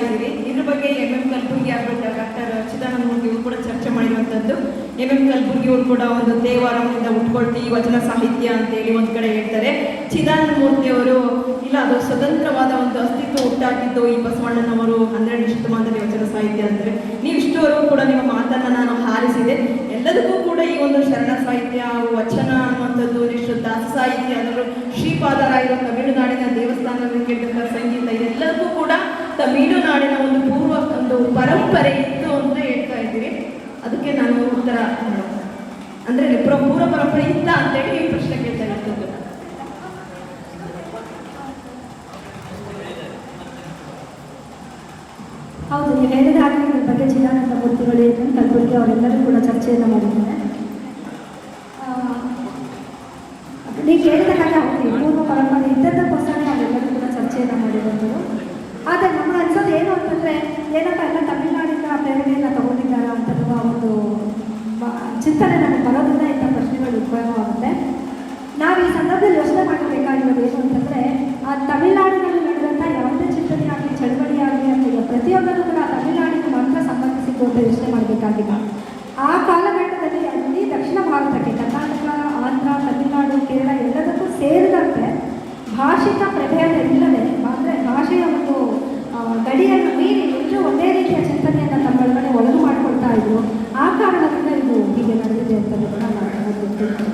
ಇದ್ದೀರಿ ಇದ್ರ ಬಗ್ಗೆ ಎಂ ಎಂ ಕಲ್ಬುರ್ಗಿ ಅವರು ಡಾಕ್ಟರ್ ಚಿದಾನಂದ ಇವರು ಕೂಡ ಚರ್ಚೆ ಮಾಡಿರುವಂಥದ್ದು ಎಂ ಎಂ ಕಲ್ಬುರ್ಗಿ ಅವರು ಕೂಡ ಒಂದು ದೇವಾರದಿಂದ ಉಟ್ಕೊಳ್ತಿ ವಚನ ಸಾಹಿತ್ಯ ಅಂತೇಳಿ ಒಂದು ಕಡೆ ಹೇಳ್ತಾರೆ. ಚಿದಾನಂದ ಮೂರ್ತಿ ಅವರು, ಇಲ್ಲ, ಅದು ಸ್ವತಂತ್ರವಾದ ಒಂದು ಅಸ್ತಿತ್ವ ಹುಟ್ಟಾಕಿದ್ದು ಈ ಬಸವಣ್ಣನವರು ಹನ್ನೆರಡು ಶತಮಾನದಲ್ಲಿ ವಚನ ಸಾಹಿತ್ಯ ಅಂತಾರೆ ನೀವು ಇಷ್ಟವರೆಗೂ ಕೂಡ ನಿಮ್ಮ ಮಾತನ್ನ ನಾನು ಹಾರಿಸಿದೆ. ಎಲ್ಲದಕ್ಕೂ ಕೂಡ ಈ ಒಂದು ಶರಣ ಸಾಹಿತ್ಯ, ವಚನ ಅನ್ನುವಂಥದ್ದು ನೆಕ್ಸ್ಟ್ ದಾಸ ಸಾಹಿತ್ಯ ಅಂದರು ಶ್ರೀಪಾದರಾಯರು ತಮಿಳುನಾಡಿನ ದೇವಸ್ಥಾನದಲ್ಲಿ ಕೂಡ ತಮಿಳುನಾಡಿನ ಒಂದು ಪೂರ್ವ ಒಂದು ಪರಂಪರೆ ಇತ್ತು ಅಂತ ಹೇಳ್ತಾ ಇದ್ದೀವಿ. ಅದಕ್ಕೆ ನಾನು ಉತ್ತರ ಅಂದರೆ ಅಂದ್ರೆ ಪೂರ್ವ ಪರಂಪರೆ ಇತ್ತ ಅಂತೇಳಿ ಈ ಪ್ರಶ್ನೆ ಕೇಳ್ತಾ ಹೌದು, ನೀವು ಹೇಳಿದ ಹಾಗೆ ಇದ್ರ ಬಗ್ಗೆ ಚಿದಾನಂದ ಮೂರ್ತಿಗಳು ಏನು ಕಲಬುರ್ಗಿ ಅವರೆಲ್ಲರೂ ಕೂಡ ಚರ್ಚೆಯನ್ನು ಮಾಡಿದ್ದಾರೆ. ನೀವು ಹೇಳಿದ ಹಾಗೆ ಪೂರ್ವ ಪರಂಪರೆ ಇದ್ದದ್ದಕ್ಕೋಸ್ಕರ ಅವರೆಲ್ಲರೂ ಕೂಡ ಚರ್ಚೆಯನ್ನು ಮಾಡಿರುವಂಥದ್ದು ಆದರೆ ನಮ್ಗೆ ಅನ್ಸೋದು ಏನು ಅಂತಂದರೆ ಏನಪ್ಪ ಎಲ್ಲ ತಮಿಳುನಾಡಿನ ಪ್ರೇರಣೆಯನ್ನು ತಗೊಂಡಿದ್ದಾರಾ ಅಂತನ್ನುವ ಒಂದು ಚಿಂತನೆ ನಮಗೆ ಬರೋದ್ರಿಂದ ಇಂಥ ಪ್ರಶ್ನೆಗಳು ಉದ್ಭವವಾಗುತ್ತೆ. ನಾವು ಈ ಸಂದರ್ಭದಲ್ಲಿ ಯೋಚನೆ ಮಾಡಬೇಕಾಗಿರೋದು ಏನು ಅಂತಂದರೆ, ಆ ತಮಿಳುನಾಡಿನಲ್ಲಿ ನಡೆದಂಥ ಯಾವುದೇ ಚಿಂತನೆ ಆಗಲಿ, ಚಳವಳಿ ಆಗಲಿ ಅಂತಿಲ್ಲ ಪ್ರತಿಯೊಂದನ್ನು ಕೂಡ ತಮಿಳುನಾಡಿಗೆ ಮಾತ್ರ ಸಂಬಂಧಿಸಿದ್ದು ಅಂತ ಯೋಚನೆ ಮಾಡಬೇಕಾಗಿಲ್ಲ. ಆ ಕಾಲಘಟ್ಟದಲ್ಲಿ ಅಲ್ಲಿ ಚಿಂತನೆಯನ್ನು ತಮ್ಮೊಳಗಡೆ ಒಳಗು ಮಾಡಿಕೊಳ್ತಾ ಇದ್ರು. ಆ ಕಾರಣದಿಂದ ಇದು ಹೀಗೆ ನಡೆದಿದೆ ಅಂತ ಕೂಡ ತಿಳ್ಕೊಂಡು